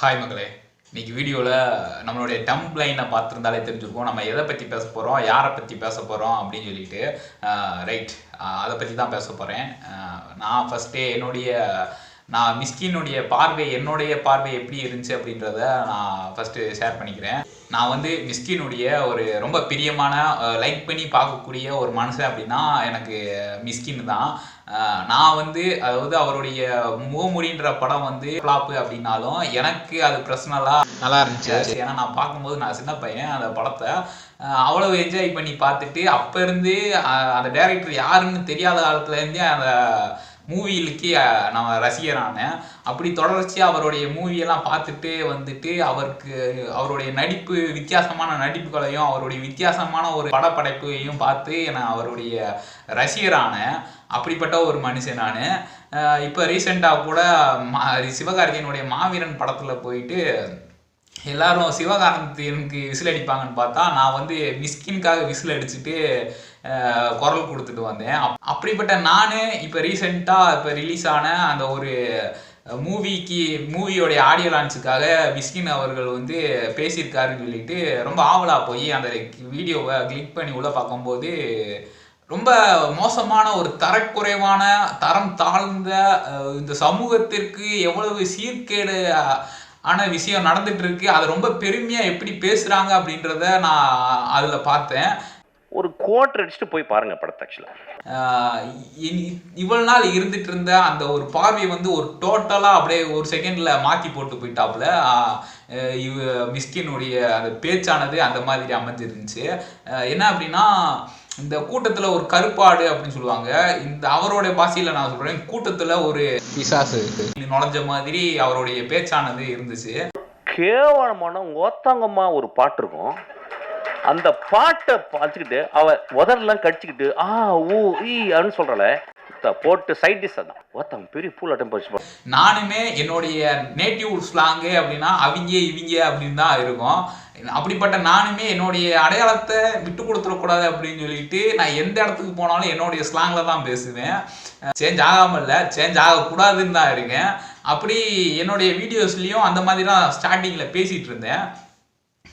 Hi மகளே இன்னைக்கு வீடியோவில் நம்மளுடைய டம்ப் லைனை பார்த்துருந்தாலே தெரிஞ்சிருக்கோம். நம்ம எதை பற்றி பேச போகிறோம் யாரை பற்றி பேச போகிறோம் அப்படின்னு சொல்லிட்டு ரைட் அதை பற்றி தான் பேச போகிறேன் நான் ஃபஸ்ட்டே என்னுடைய நான் மிஸ்கினுடைய பார்வை என்னுடைய பார்வை எப்படி இருந்துச்சு அப்படின்றத நான் ஃபஸ்ட்டு ஷேர் பண்ணிக்கிறேன். நான் வந்து மிஸ்கினுடைய ஒரு ரொம்ப பிரியமான லைக் பண்ணி பார்க்கக்கூடிய ஒரு மனுஷன் அப்படின்னா எனக்கு மிஸ்கின் தான். நான் வந்து அதாவது அவருடைய மூமுடின்ற படம் வந்து ஃப்ளாப்பு அப்படின்னாலும் எனக்கு அது பர்சனலாக நல்லா இருந்துச்சு. ஏன்னா நான் பார்க்கும்போது நான் சின்ன பையன் அந்த படத்தை அவ்வளவு என்ஜாய் பண்ணி பார்த்துட்டு அப்போ இருந்து அந்த டேரக்டர் யாருன்னு தெரியாத காலத்துலேருந்தே அந்த மூவிலுக்கு நம்ம ரசிகரானேன் அப்படி தொடர்ச்சியாக அவருடைய மூவியெல்லாம் பார்த்துட்டு வந்துட்டு அவருக்கு அவருடைய நடிப்பு வித்தியாசமான நடிப்புகளையும் அவருடைய வித்தியாசமான ஒரு படப்படைப்பையும் பார்த்து நான் அவருடைய ரசிகரானேன் அப்படிப்பட்ட ஒரு மனுஷன் நான். இப்போ ரீசெண்டாக கூட மா சிவகார்த்தியனுடைய மாவீரன் படத்தில் போயிட்டு எல்லாரும் சிவகார்த்திகேயனுக்கு விசில் அடிப்பாங்கன்னு பார்த்தா நான் வந்து மிஸ்கின்காக விசில் அடிச்சுட்டு குரல் கொடுத்துட்டு வந்தேன். அப்- அப்படிப்பட்ட நான் இப்போ ரீசெண்டாக இப்போ ரிலீஸ் ஆன அந்த ஒரு மூவிக்கு மூவியோடைய ஆடியோ லான்ச்சுக்காக மிஸ்கின் அவர்கள் வந்து பேசியிருக்காருன்னு சொல்லிட்டு ரொம்ப ஆவலாக போய் அந்த வீடியோவை கிளிக் பண்ணி உள்ளே பார்க்கும்போது ரொம்ப மோசமான ஒரு தரக்குறைவான தரம் தாழ்ந்த இந்த சமூகத்திற்கு எவ்வளவு சீர்கேடு அஹ், ஆன விஷயம் நடந்துட்டு இருக்கு அதை ரொம்ப பெருமையா எப்படி பேசுறாங்க அப்படின்றத நான் அதுல பார்த்தேன். ஒரு குவார்டர் அடிச்சுட்டு போய் பாருங்க படத்தை ஆக்சுவலாக ஆஹ் இ- இவ்வளவு நாள் இருந்துட்டு இருந்த அந்த ஒரு பார்வை வந்து ஒரு டோட்டலா அப்படியே ஒரு செகண்ட்ல மாத்தி போட்டு போயிட்டாப்புல. இவ மிஸ்கினுடைய அந்த பேச்சானது அந்த மாதிரி அமைஞ்சிருந்துச்சு. என்ன அப்படின்னா இந்த கூட்டத்துல ஒரு கருப்பாடு அப்படின்னு சொல்லுவாங்க. இந்த அவருடைய பாஷையில நான் சொல்றேன். கூட்டத்துல ஒரு பிசாசு நுழைஞ்ச மாதிரி அவருடைய பேச்சானது இருந்துச்சு. கேவலமான ஓத்தாங்கம்மா ஒரு பாட்டு இருக்கும். அந்த பாட்டை பார்த்துக்கிட்டு அவ உதரெல்லாம் கடிச்சிக்கிட்டு ஆ ஊ ஈ அப்படின்னு சொல்றல. போட்டு சைட் டிஷ் அதான். ஓத்தாங்க பெரிய பூல் அட்டம் போச்சு நானுமே என்னுடைய நேட்டிவ் ஸ்லாங்கு அப்படின்னா அவங்க இவங்க அப்படின்னு தான் இருக்கும். அப்படிப்பட்ட நானுமே என்னுடைய அடையாளத்தை விட்டு கொடுத்துடக்கூடாது அப்படின்னு சொல்லிட்டு நான் எந்த இடத்துக்கு போனாலும் என்னுடைய ஸ்லாங்ல தான் பேசுவேன். சேஞ்ச் ஆகாமல் இல்லை சேஞ்ச் ஆகக்கூடாதுன்னு தான் இருக்கேன். அப்படி என்னுடைய வீடியோஸ்லேயும் அந்த மாதிரி தான் ஸ்டார்டிங்கில் பேசிகிட்டு இருந்தேன்.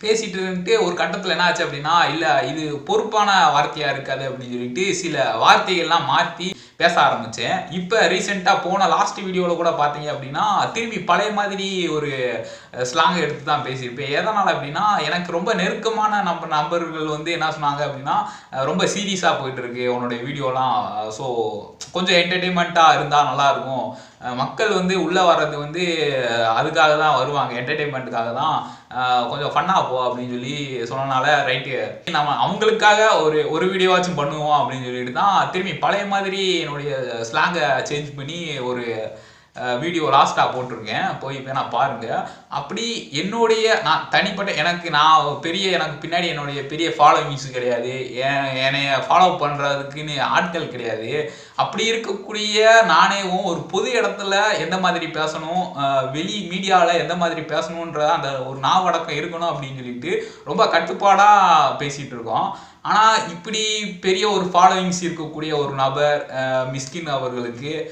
பேசிட்டு இருந்துட்டு ஒரு கட்டத்தில் என்ன ஆச்சு அப்படின்னா இல்லை இது பொறுப்பான வார்த்தையாக இருக்காது அப்படின்னு சொல்லிட்டு சில வார்த்தைகள்லாம் மாற்றி பேச ஆரம்பித்தேன் இப்போ ரீசெண்டாக போன லாஸ்ட் வீடியோவில் கூட பார்த்தீங்க அப்படின்னா திரும்பி பழைய மாதிரி ஒரு ஸ்லாங் எடுத்து தான் பேசியிருப்பேன். எதனால் அப்படின்னா எனக்கு ரொம்ப நெருக்கமான நம்ம நண்பர்கள் வந்து என்ன சொன்னாங்க அப்படின்னா ரொம்ப சீரியஸாக போயிட்டு இருக்கு உன்னுடைய வீடியோலாம் ஸோ கொஞ்சம் என்டர்டெயின்மெண்ட்டாக இருந்தால் நல்லாயிருக்கும். மக்கள் வந்து உள்ளே வர்றது வந்து அதுக்காக தான் வருவாங்க. என்டர்டெயின்மெண்ட்டுக்காக தான் கொஞ்சம் ஃபன்னாக போ அப்படின்னு சொல்லி சொன்னனால ரைட்டு நம்ம அவங்களுக்காக ஒரு ஒரு வீடியோவாச்சும் பண்ணுவோம் அப்படின்னு சொல்லிட்டு தான் திரும்பி பழைய மாதிரி என்னுடைய ஸ்லாங்கை சேஞ்ச் பண்ணி ஒரு வீடியோ லாஸ்ட்டாக போட்டிருக்கேன். போய் நான் பாருங்கள் அப்படி என்னுடைய நான் தனிப்பட்ட எனக்கு நான் பெரிய எனக்கு பின்னாடி என்னுடைய பெரிய ஃபாலோவிங்ஸ் கிடையாது. என்னைய ஃபாலோ பண்ணுறதுக்குன்னு ஆட்கள் கிடையாது. அப்படி இருக்கக்கூடிய நானேவும் ஒரு பொது இடத்துல எந்த மாதிரி பேசணும் வெளி மீடியாவில் எந்த மாதிரி பேசணுன்ற அந்த ஒரு நாவடக்கம் இருக்கணும் அப்படின்னு சொல்லிட்டு ரொம்ப கட்டுப்பாடாக பேசிகிட்டு இருக்கோம். ஆனால் இப்படி பெரிய ஒரு ஃபாலோவிங்ஸ் இருக்கக்கூடிய ஒரு நபர் மிஸ்கின் அவர்களுக்கு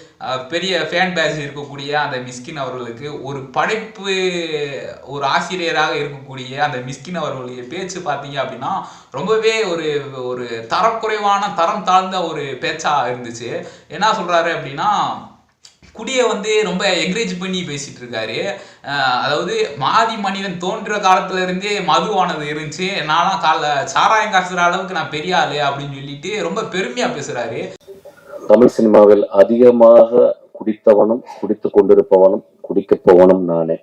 பெரிய ஃபேன் பேஸ் இருக்கக்கூடிய அந்த மிஸ்கின் அவர்களுக்கு ஒரு படைப்பு ஒரு ஆசிரியராக இருக்கக்கூடிய அந்த மிஸ்கின் அவர்களுடைய பேச்சு பார்த்தீங்க அப்படின்னா ரொம்பவே ஒரு ஒரு தரக்குறைவான தரம் தாழ்ந்த ஒரு பேச்சாக இருந்துச்சு. என்ன சொல்கிறாரு அப்படின்னா குடியை வந்து ரொம்ப என்கரேஜ் பண்ணி பேசிட்டு இருக்காரு அதாவது மாதி மனிதன் தோன்ற காலத்துல இருந்தே மதுவானது இருந்துச்சு. நானும் காலைல சாராயம் காசுற அளவுக்கு நான் பெரிய ஆளு அப்படின்னு சொல்லிட்டு ரொம்ப பெருமையா பேசுறாரு. தமிழ் சினிமாவில் அதிகமாக குடித்தவனும் குடித்து கொண்டிருப்பவனும் குடிக்க போவனும் நானே.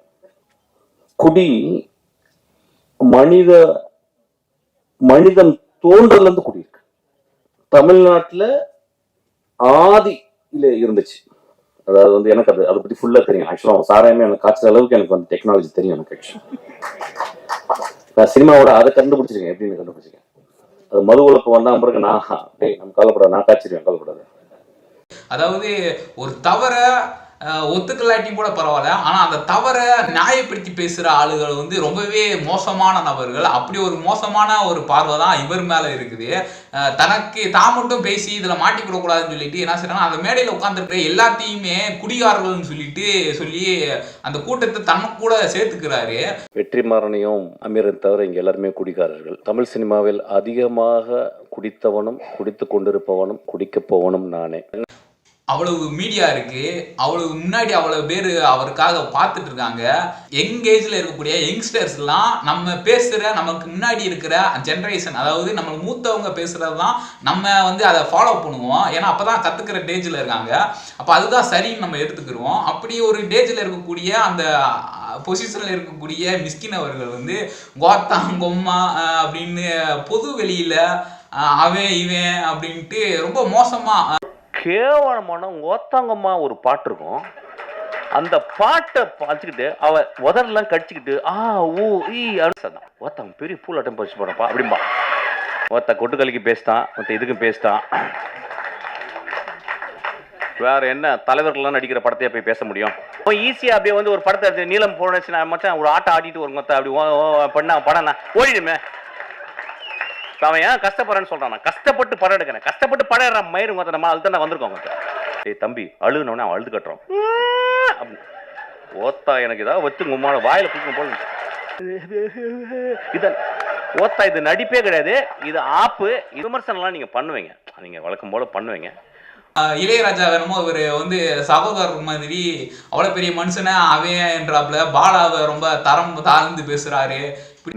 குடி மனித மனிதன் தோன்றல இருந்து குடியிருக்கு. தமிழ்நாட்டில் தமிழ்நாட்டுல ஆதியில இருந்துச்சு. அதாவது வந்து எனக்கு அது அதை பத்தி ஃபுல்லா தெரியும். ஆக்சுவலா சாராயமே எனக்கு காய்ச்சல் அளவுக்கு எனக்கு வந்து டெக்னாலஜி தெரியும் எனக்கு நான் சினிமாவோட அதை கண்டுபிடிச்சிருக்கேன். எப்படின்னு கண்டுபிடிச்சிருக்கேன்? அது மது உழப்பு வந்தா பிறகு நான் நம்ம கவலைப்படாது நான் காய்ச்சிருவேன் கவலைப்படாது. அதாவது ஒரு தவற ஒத்துக்கலாட்டி ஒத்துக்கலாட்டியும் கூட பரவாயில்ல. ஆனால் அந்த தவறை நியாயப்படுத்தி பேசுகிற ஆளுகள் வந்து ரொம்பவே மோசமான நபர்கள். அப்படி ஒரு மோசமான ஒரு பார்வை தான் இவர் மேலே இருக்குது. தனக்கு தான் மட்டும் பேசி இதில் மாட்டிக்கிட கூடாதுன்னு சொல்லிட்டு என்ன செய்யறாங்கன்னா அந்த மேடையில் உட்காந்துருக்க எல்லாத்தையுமே குடிகாரர்கள்னு சொல்லிட்டு சொல்லி அந்த கூட்டத்தை தனக்கு கூட சேர்த்துக்கிறாரு. வெற்றிமாறனையும் அமீரன் தவிர இங்கே எல்லாருமே குடிகாரர்கள். தமிழ் சினிமாவில் அதிகமாக குடித்தவனும் குடித்து கொண்டிருப்பவனும் குடிக்கப் போவனும் நானே. அவ்வளவு மீடியா இருக்கு. அவ்வளவு முன்னாடி அவ்வளவு பேர் அவருக்காக பார்த்துட்டு இருக்காங்க. யங் ஏஜ்ல இருக்கக்கூடிய யங்ஸ்டர்ஸ் எல்லாம் நம்ம பேசுற நமக்கு முன்னாடி இருக்கிற ஜென்ரேஷன் அதாவது நம்ம மூத்தவங்க பேசுறது தான் நம்ம வந்து அதை ஃபாலோ பண்ணுவோம். ஏன்னா அப்பதான் கத்துக்கிற டேஜ்ல இருக்காங்க. அப்ப அதுதான் சரின்னு நம்ம எடுத்துக்கிருவோம் அப்படி ஒரு டேஜ்ல இருக்கக்கூடிய அந்த பொசிஷனில் இருக்கக்கூடிய மிஸ்கின் அவர்கள் வந்து கோத்தாங் கொம்மா அப்படின்னு பொது வெளியில அவன் இவன் அப்படின்ட்டு ரொம்ப மோசமா கேவலமான ஓத்தாங்கம்மா ஒரு பாட்டு இருக்கும். அந்த பாட்டை பார்த்துக்கிட்டு அவ உதரெல்லாம் கடிச்சுக்கிட்டு ஆ ஊ ஈ அப்படின்னு ஓத்தாங்க பெரிய பூலாட்டம் பறிச்சு போறப்பா அப்படிம்பா. ஒருத்த கொட்டுக்கலிக்கு பேசிட்டான் மற்ற இதுக்கும் பேசிட்டான். வேற என்ன தலைவர்கள்லாம் நடிக்கிற படத்தையே போய் பேச முடியும்? ஈஸியா அப்படியே வந்து ஒரு படத்தை நீளம் போனச்சு நான் மச்சான் ஒரு ஆட்டம் ஆடிட்டு ஒரு மொத்த அப்படி பண்ணா படம் நான் ஓடிடுமே. அவன் ஏன் கஷ்டப்படுறேன்னு சொல்றான். நான் கஷ்டப்பட்டு படம் எடுக்கிறேன். கஷ்டப்பட்டு படம் எடுற மயிறு மொத்த நம்ம அதுதான் நான் வந்திருக்கோம் ஏய் தம்பி அழுகுனவனே அவன் அழுது கட்டுறோம் அப்படி. ஓத்தா எனக்கு ஏதாவது வச்சு உம்மான வாயில குடிக்கும் போல இத ஓத்தா இது நடிப்பே கிடையாது. இது ஆப்பு. விமர்சனம்லாம் நீங்க பண்ணுவீங்க. நீங்க வழக்கம் போல பண்ணுவீங்க. இளையராஜா வேணுமோ இவர் வந்து சகோதரர் மாதிரி அவ்வளவு பெரிய மனுஷனை அவன் என்றாப்புல பாலாவை ரொம்ப தரம் தாழ்ந்து பேசுறாரு.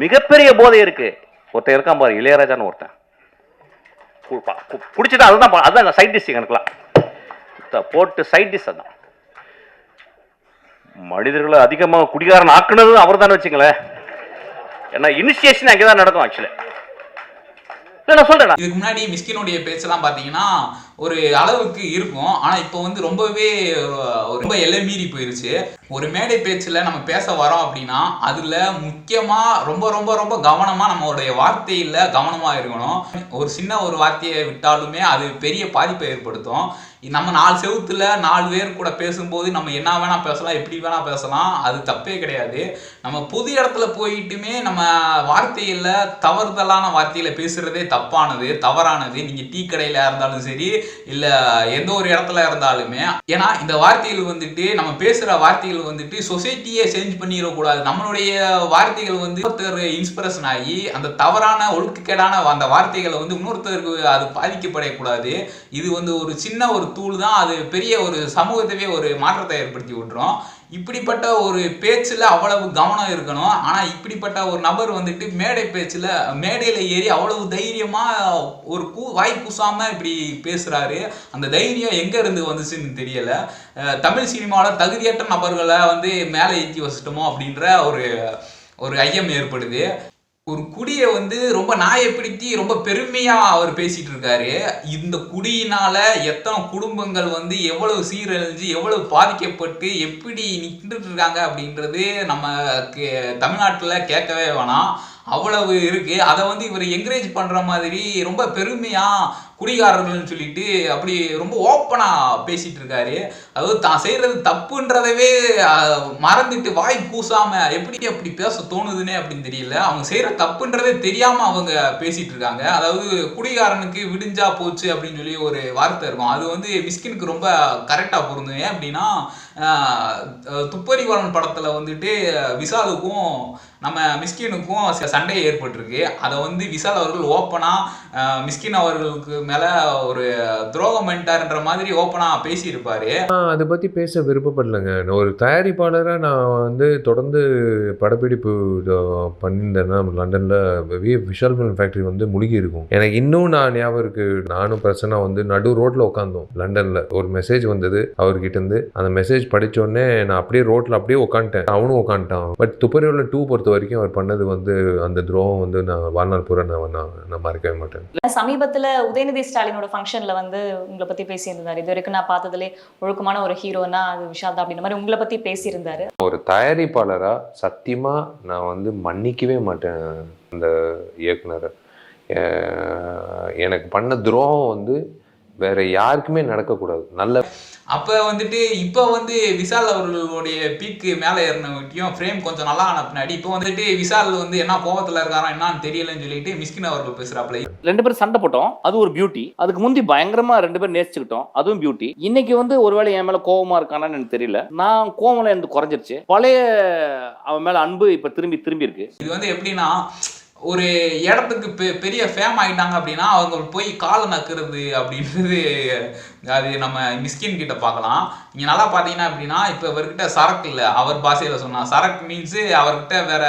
மிகப்பெரிய போதை இருக்கு. ஒருத்தன் இருக்கான் பாரு இளையராஜான்னு ஒருத்தன். கு- அதுதான் அதுதான் சைட் டிஷ் எனக்குலாம் போட்டு சைட் டிஷ் அதான். மனிதர்களை அதிகமாக குடிகாரன் ஆக்குனதும் அவர் தானே வச்சுங்களேன் ஏன்னா இனிஷியேஷன் அங்கே தான் நடக்கும் ஆக்சுவலி நான் சொல்றேன் இதுக்கு முன்னாடி மிஸ்கினுடைய பேச்செல்லாம் பார்த்தீங்கன்னா ஒரு அளவுக்கு இருக்கும். ஆனால் இப்போ வந்து ரொம்பவே ரொம்ப எல்லை மீறி போயிருச்சு. ஒரு மேடை பேச்சில் நம்ம பேச வரோம் அப்படின்னா அதில் முக்கியமாக ரொம்ப ரொம்ப ரொம்ப கவனமாக நம்மளுடைய வார்த்தையில் கவனமாக இருக்கணும். ஒரு சின்ன ஒரு வார்த்தையை விட்டாலுமே அது பெரிய பாதிப்பை ஏற்படுத்தும். நம்ம நாலு செவுத்துல நாலு பேர் கூட பேசும்போது நம்ம என்ன வேணா பேசலாம் எப்படி வேணா பேசலாம் அது தப்பே கிடையாது. நம்ம பொது இடத்துல போயிட்டுமே நம்ம வார்த்தையில தவறுதலான வார்த்தையில பேசுறதே தப்பானது தவறானது. நீங்க டீ கடையில இருந்தாலும் சரி இல்ல எந்த ஒரு இடத்துல இருந்தாலுமே ஏன்னா இந்த வார்த்தைகள் வந்துட்டு நம்ம பேசுற வார்த்தைகள் வந்துட்டு சொசைட்டியே சேஞ்ச் பண்ணிடக்கூடாது. நம்மளுடைய வார்த்தைகள் வந்து ஒருத்தர் இன்ஸ்பிரேஷன் ஆகி அந்த தவறான ஒழுக்கக்கேடான அந்த வார்த்தைகளை வந்து இன்னொருத்தருக்கு அது பாதிக்கப்படக்கூடாது. இது வந்து ஒரு சின்ன ஒரு தூள் தான். அது பெரிய ஒரு சமூகத்தவே ஒரு மாற்றத்தை ஏற்படுத்தி விட்டுரும். இப்படிப்பட்ட ஒரு பேச்சில் அவ்வளவு கவனம் இருக்கணும். ஆனால் இப்படிப்பட்ட ஒரு நபர் வந்துட்டு மேடை பேச்சில் மேடையில் ஏறி அவ்வளவு தைரியமாக ஒரு கூ வாய் பூசாமல் இப்படி பேசுகிறாரு அந்த தைரியம் எங்கேருந்து வந்துச்சுன்னு தெரியலை. தமிழ் சினிமாவில் தகுதியற்ற நபர்களை வந்து மேலே ஏற்றி வச்சிட்டோமோ அப்படின்ற ஒரு ஒரு ஐயம் ஏற்படுது. ஒரு குடியை வந்து ரொம்ப நாயப்பிடித்தி ரொம்ப பெருமையா அவர் பேசிட்டு இருக்காரு இந்த குடியினால எத்தனை குடும்பங்கள் வந்து எவ்வளவு சீரழிஞ்சு எவ்வளவு பாதிக்கப்பட்டு எப்படி நின்றுட்டு இருக்காங்க அப்படின்றது நம்ம தமிழ்நாட்டில் கேட்கவே வேணாம். அவ்வளவு இருக்கு. அதை வந்து இவர் என்கரேஜ் பண்ற மாதிரி ரொம்ப பெருமையா குடிகாரர்கள்னு சொல்லிட்டு அப்படி ரொம்ப ஓப்பனாக பேசிட்டு இருக்காரு. அதாவது தான் செய்கிறது தப்புன்றதவே மறந்துட்டு வாய் பூசாமல் எப்படி அப்படி பேச தோணுதுன்னே அப்படின்னு தெரியல. அவங்க செய்கிற தப்புன்றதே தெரியாமல் அவங்க பேசிட்டு இருக்காங்க. அதாவது குடிகாரனுக்கு விடிஞ்சா போச்சு அப்படின்னு சொல்லி ஒரு வார்த்தை இருக்கும். அது வந்து மிஸ்கினுக்கு ரொம்ப கரெக்டாக பொருந்தும் ஏன் அப்படின்னா அஹ், துப்பறிவாளன் வந்துட்டு விஷாலுக்கும் நம்ம மிஸ்கினுக்கும் ச- சண்டை ஏற்பட்டிருக்கு. அதை வந்து விஷால் அவர்கள் ஓப்பனாக மிஸ்கின் அவர்களுக்கு மேல ஒரு துரோகம் பண்ணிட்டாருன்ற மாதிரி ஓப்பனா பேசியிருப்பாரு. அதை பற்றி பேச விருப்பப்படலைங்க. நான் ஒரு தயாரிப்பாளராக நான் வந்து தொடர்ந்து படப்பிடிப்பு பண்ணியிருந்தேன்னா லண்டனில் வி விஷால் ஃபிலிம் ஃபேக்ட்ரி வந்து முழுகி இருக்கும் எனக்கு இன்னும் நான் ஞாபகம் இருக்கு. நானும் பிரச்சனை வந்து நடு ரோட்டில் உட்காந்தோம் லண்டனில். ஒரு மெசேஜ் வந்தது அவர்கிட்ட இருந்து அந்த மெசேஜ் படிச்ச உடனே நான் அப்படியே ரோட்டில் அப்படியே உட்காந்துட்டேன் அவனும் உட்காந்துட்டான் பட் துப்பறிவில் டூ பொறுத்த வரைக்கும் அவர் பண்ணது வந்து அந்த துரோகம் வந்து நான் வாழ்நாள் பூரா நான் நான் நான் மறக்கவே மாட்டேன். சமீபத்துல உதயநிதி ஸ்டாலினோட ஃபங்க்ஷன்ல வந்து உங்களை பத்தி பேசியிருந்தாரு. இது வரைக்கும் நான் பார்த்ததுலே ஒழுக்கமான ஒரு ஹீரோனா அது விஷால் தான் அப்படின்ற மாதிரி உங்களை பத்தி பேசியிருந்தாரு. ஒரு தயாரிப்பாளராக சத்தியமாக நான் வந்து மன்னிக்கவே மாட்டேன் அந்த இயக்குனரை. எனக்கு பண்ண துரோகம் வந்து வேற யாருக்குமே நடக்கக்கூடாது. நல்ல அப்போ வந்துட்டு இப்போ வந்து விஷால் அவர்களுடைய பீக்கு மேலே ஏறினவட்டியும் ஃப்ரேம் கொஞ்சம் நல்லா ஆன பின்னாடி இப்போ வந்துட்டு விஷால் வந்து என்ன கோவத்தில் இருக்காரோ என்னன்னு தெரியலன்னு சொல்லிட்டு மிஸ்கின் அவர்கள் பேசுகிறாப்புல ரெண்டு பேரும் சண்டை போட்டோம். அது ஒரு பியூட்டி அதுக்கு முந்தி பயங்கரமா ரெண்டு பேரும் நேசிச்சுக்கிட்டோம். அதுவும் பியூட்டி இன்னைக்கு வந்து ஒருவேளை என் மேல கோவமா இருக்கானான்னு எனக்கு தெரியல. நான் கோவம்லாம் எனக்கு குறைஞ்சிருச்சு. பழைய அவன் மேல அன்பு இப்ப திரும்பி திரும்பி இருக்கு. இது வந்து எப்படின்னா ஒரு இடத்துக்கு பெ பெரிய ஃபேம் ஆகிட்டாங்க அப்படின்னா அவங்க போய் காலை நக்குறது அப்படின்றது அது நம்ம மிஸ்கின் கிட்ட பார்க்கலாம். நீங்கள் நல்லா பார்த்தீங்கன்னா அப்படின்னா இப்போ இவர்கிட்ட சரக்கு இல்லை. அவர் பாஷையில் சொன்னால் சரக்கு மீன்ஸு அவர்கிட்ட வேற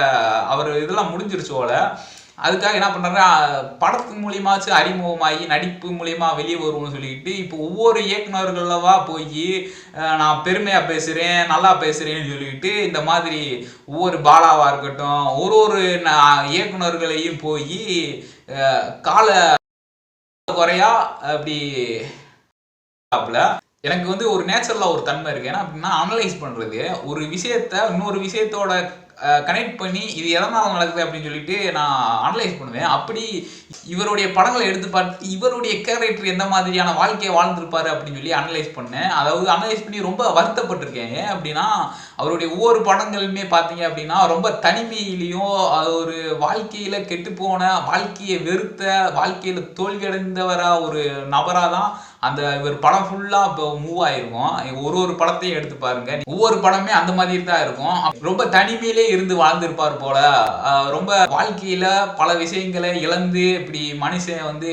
அவர் இதெல்லாம் முடிஞ்சிருச்சு அதுக்காக என்ன பண்ணுறாங்க படத்து மூலியமாச்சு அறிமுகமாகி நடிப்பு மூலியமா வெளியே வருவோம்னு சொல்லிக்கிட்டு இப்போ ஒவ்வொரு இயக்குநர்களவா போய் நான் பெருமையாக பேசுகிறேன் நல்லா பேசுகிறேன்னு சொல்லிக்கிட்டு இந்த மாதிரி ஒவ்வொரு பாலாவாக இருக்கட்டும் ஒரு ஒரு இயக்குநர்களையும் இயக்குனர்களையும் போய் கால குறையா அப்படி எனக்கு வந்து ஒரு நேச்சுரலாக ஒரு தன்மை இருக்கு. ஏன்னா அப்படின்னா அனலைஸ் பண்ணுறது ஒரு விஷயத்த இன்னொரு விஷயத்தோட கனெக்ட் பண்ணி இது எதனால் நடக்குது அப்படின்னு சொல்லிட்டு நான் அனலைஸ் பண்ணுவேன். அப்படி இவருடைய படங்களை எடுத்து பார்த்து இவருடைய கேரக்டர் எந்த மாதிரியான வாழ்க்கையை வாழ்ந்திருப்பாரு அப்படின்னு சொல்லி அனலைஸ் பண்ணேன். அதாவது அனலைஸ் பண்ணி ரொம்ப வருத்தப்பட்டிருக்கேன். ஏன் அப்படின்னா அவருடைய ஒவ்வொரு படங்களுமே பார்த்தீங்க அப்படின்னா ரொம்ப தனிமையிலையும் அது ஒரு வாழ்க்கையில் கெட்டு போன வாழ்க்கையை வெறுத்த வாழ்க்கையில் தோல்வியடைந்தவராக ஒரு நபராக தான் அந்த இவர் படம் ஃபுல்லாக இப்போ மூவ் ஆயிருக்கும். ஒரு ஒரு படத்தையும் எடுத்து பாருங்க. ஒவ்வொரு படமே அந்த மாதிரி தான் இருக்கும். ரொம்ப தனிமையிலே இருந்து வாழ்ந்திருப்பார் போல. ரொம்ப வாழ்க்கையில பல விஷயங்களை இழந்து இப்படி மனுஷன் வந்து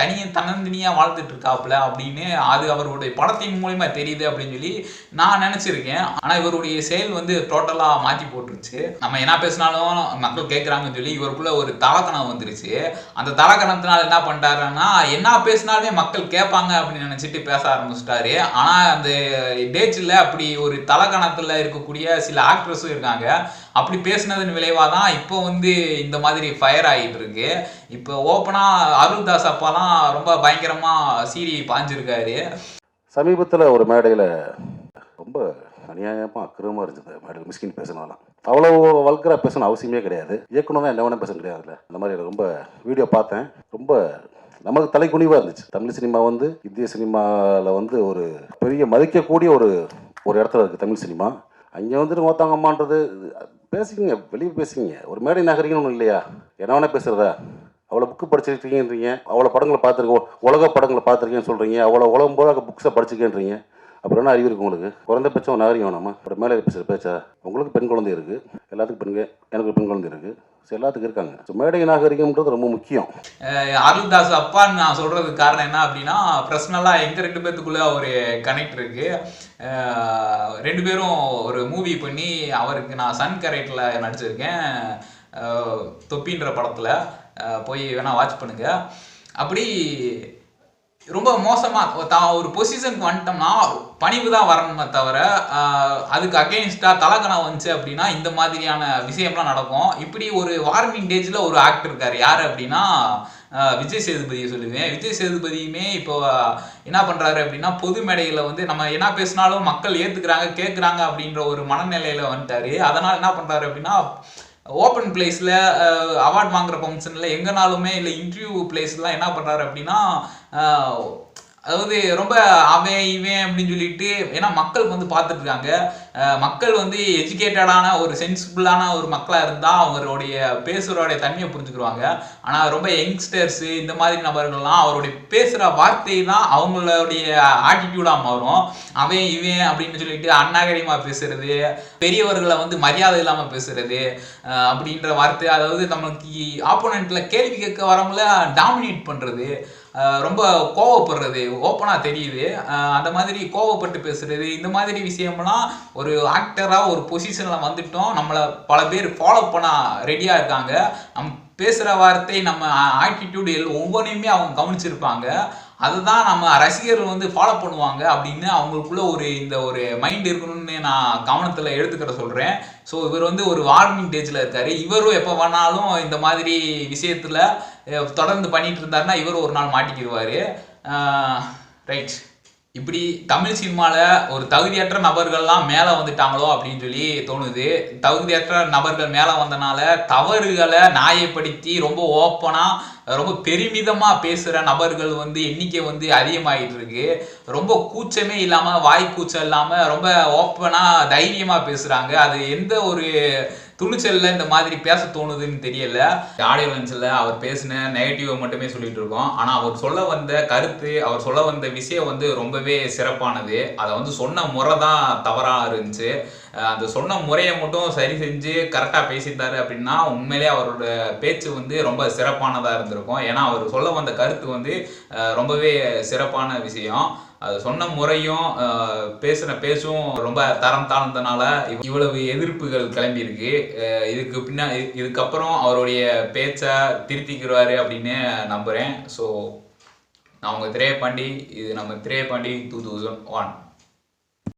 தனிய தன்னந்தனியா வாழ்ந்துட்டு இருக்காப்புல அப்படின்னு அது அவருடைய படத்தின் மூலயமா தெரியுது அப்படின்னு சொல்லி நான் நினச்சிருக்கேன். ஆனால் இவருடைய செயல் வந்து டோட்டலாக மாற்றி போட்டுருச்சு. நம்ம என்ன பேசினாலும் மக்கள் கேட்குறாங்கன்னு சொல்லி இவருக்குள்ள ஒரு தலக்கணம் வந்துருச்சு. அந்த தலக்கணத்தினால என்ன பண்ணிட்டாருன்னா என்ன பேசினாலுமே மக்கள் கேட்பாங்க அப்படின்னு நினச்சிட்டு பேச ஆரம்பிச்சிட்டாரு. ஆனால் அந்த டேட்ஸ்ல அப்படி ஒரு தலகணத்தில் இருக்கக்கூடிய சில ஆக்ட்ரஸும் இருக்காங்க. அப்படி பேசுனதன் விளைவாக தான் இப்போ வந்து இந்த மாதிரி ஃபயர் ஆகிட்டு இருக்கு. இப்போ ஓப்பனாக அருள்தாஸ் அப்பாலாம் ரொம்ப பயங்கரமாக சீரி பாஞ்சிருக்காரு. சமீபத்தில் ஒரு மேடையில் ரொம்ப அநியாயமாக அக்கிரமாக இருந்தது. மேடையில் மிஸ்கின் பேசினாலாம் அவ்வளோ வல்கராக பேசணும் அவசியமே கிடையாது. இயக்குனர் என்ன வேணால் பேச கிடையாதுல்ல அந்த மாதிரி ரொம்ப வீடியோ பார்த்தேன். ரொம்ப நமக்கு தலைக்குனிவாக இருந்துச்சு. தமிழ் சினிமா வந்து இந்திய சினிமாவில் வந்து ஒரு பெரிய மதிக்கக்கூடிய ஒரு ஒரு இடத்துல இருக்குது தமிழ் சினிமா. அங்கே வந்துட்டு ஓத்தாங்கம்மான்றது பேசிக்கிங்க வெளியே பேசிக்கிங்க. ஒரு மேடை நகரிங்கன்னு ஒன்றும் இல்லையா? என்ன வேணால் பேசுகிறதா அவ்வளோ புக்கு படிச்சிருக்கீங்கன்றீங்க. அவ்வளோ படங்களை பார்த்துருக்கோம் உலக படங்களை பார்த்துருக்கேன்னு சொல்கிறீங்க அவ்வளோ உலகம் போல புக்ஸை படிச்சிருக்கேன்றீங்க. அப்புறம் என்ன அறிவு இருக்கு உங்களுக்கு? குறைந்தபட்சம் நாகரிகம் வேணாமா? அப்புறம் மேலே பேசுகிற பேச்சா? உங்களுக்கு பெண் குழந்தை இருக்குது எல்லாத்துக்கும் பெண்கள் எனக்கு பெண் குழந்தை இருக்குது எல்லாத்துக்கும் இருக்காங்க. ஸோ மேடை நாகரிகம்ன்றது ரொம்ப முக்கியம். அருள்தாஸ் அப்பான்னு நான் சொல்கிறதுக்கு காரணம் என்ன அப்படின்னா பர்சனலாக எங்கள் ரெண்டு பேர்த்துக்குள்ளே ஒரு கனெக்ட் இருக்கு. ரெண்டு பேரும் ஒரு மூவி பண்ணி அவருக்கு நான் சன் கரெக்டில் நடிச்சிருக்கேன். தொப்பின்ற படத்தில். போய் வேணால் வாட்ச் பண்ணுங்க. அப்படி ரொம்ப மோசமாக தான் ஒரு பொசிஷனுக்கு வந்துட்டோம்னா பணிவு தான் வரணுமே தவிர அதுக்கு அகெயின்ஸ்டாக தலகணம் வந்துச்சு அப்படின்னா இந்த மாதிரியான விஷயம்லாம் நடக்கும். இப்படி ஒரு வார்னிங் டேஜில் ஒரு ஆக்டர் இருக்கார். யார் அப்படின்னா விஜய் சேதுபதியை சொல்லுவேன். விஜய் சேதுபதியுமே இப்போ என்ன பண்ணுறாரு அப்படின்னா பொது மேடையில் வந்து நம்ம என்ன பேசினாலும் மக்கள் ஏற்றுக்கிறாங்க கேட்குறாங்க அப்படின்ற ஒரு மனநிலையில் வந்துட்டார். அதனால் என்ன பண்ணுறாரு அப்படின்னா ஓப்பன் பிளேஸில் அவார்ட் வாங்குற ஃபங்க்ஷனில் எங்கேனாலுமே இல்லை இன்டர்வியூ பிளேஸ்லாம் என்ன பண்ணுறாரு அப்படின்னா அதாவது ரொம்ப அவன் இவன் அப்படின்னு சொல்லிட்டு ஏன்னா மக்கள் வந்து பார்த்துட்டு இருக்காங்க மக்கள் வந்து எஜுகேட்டடான ஒரு சென்சிபிளான ஒரு மக்களாக இருந்தால் அவருடைய பேசுகிறோடைய தன்மையை புரிஞ்சுக்கிடுவாங்க. ஆனால் ரொம்ப யங்ஸ்டர்ஸு இந்த மாதிரி நபர்கள்லாம் அவருடைய பேசுகிற வார்த்தை தான் அவங்களுடைய ஆட்டிடியூடாக மாறும். அவன் இவன் அப்படின்னு சொல்லிட்டு அநாகரிகமாக பேசுறது பெரியவர்களை வந்து மரியாதை இல்லாமல் பேசுறது அப்படின்ற வார்த்தை அதாவது நம்மளுக்கு ஆப்போனண்ட்டில் கேள்வி கேட்க வரவங்கள டாமினேட் பண்ணுறது ரொம்ப கோவப்படுறது ஓப்பனாக தெரியுது. அந்த மாதிரி கோவப்பட்டு பேசுறது இந்த மாதிரி விஷயம்லாம் ஒரு ஆக்டராக ஒரு பொசிஷனில் வந்துட்டோம். நம்மளை பல பேர் ஃபாலோ பண்ண ரெடியாக இருக்காங்க. நம் பேசுகிற வார்த்தை நம்ம ஆட்டிடியூடு ஒவ்வொன்றையுமே அவங்க கவனிச்சிருப்பாங்க. அதுதான் நம்ம ரசிகர்கள் வந்து ஃபாலோ பண்ணுவாங்க அப்படின்னு அவங்களுக்குள்ள ஒரு இந்த ஒரு மைண்ட் இருக்கணும்னு நான் கவனத்தில் எடுத்துக்கிற சொல்கிறேன் ஸோ இவர் வந்து ஒரு வார்னிங் டேஜில் இருக்காரு. இவரும் எப்போ வேணாலும் இந்த மாதிரி விஷயத்தில் தொடர்ந்து பண்ணிட்டு இருந்தாருன்னா இவரும் ஒரு நாள் மாட்டிக்கிடுவார் ரைட் இப்படி தமிழ் சினிமாவில் ஒரு தகுதியற்ற நபர்கள்லாம் மேலே வந்துட்டாங்களோ அப்படின்னு சொல்லி தோணுது. தகுதியற்ற நபர்கள் மேலே வந்தனால தவறுகளை நியாயப்படுத்தி ரொம்ப ஓப்பனாக ரொம்ப பெருமிதமாக பேசுகிற நபர்கள் வந்து எண்ணிக்கை வந்து அதிகமாகிட்டு இருக்கு. ரொம்ப கூச்சமே இல்லாமல் வாய் கூச்சம் ரொம்ப ஓப்பனாக தைரியமாக பேசுகிறாங்க அது எந்த ஒரு துணிச்சல்ல இந்த மாதிரி பேச தோணுதுன்னு தெரியல. ஆடியோ லஞ்சில் அவர் பேசின நெகட்டிவை மட்டுமே சொல்லிட்டு இருக்கோம். ஆனால் அவர் சொல்ல வந்த கருத்து அவர் சொல்ல வந்த விஷயம் வந்து ரொம்பவே சிறப்பானது. அதை வந்து சொன்ன முறை தான் தவறாக இருந்துச்சு. அந்த சொன்ன முறையை மட்டும் சரி செஞ்சு கரெக்டாக பேசியிருந்தாரு அப்படின்னா உண்மையிலே அவரோட பேச்சு வந்து ரொம்ப சிறப்பானதாக இருந்திருக்கும். ஏன்னா அவர் சொல்ல வந்த கருத்து வந்து ரொம்பவே சிறப்பான விஷயம். அது சொன்ன முறையும் பேசின பேச்சும் ரொம்ப தரம் தாழ்ந்தனால இவ்வளவு எதிர்ப்புகள் கிளம்பியிருக்கு. இதுக்கு பின்னா இதுக்கப்புறம் அவருடைய பேச்சை திருத்திக்கிறாரு அப்படின்னு நம்புகிறேன் ஸோ நான் உங்கள் திரையப்பாண்டி இது நம்ம திரையப்பாண்டி டூ தௌசண்ட் ஒன்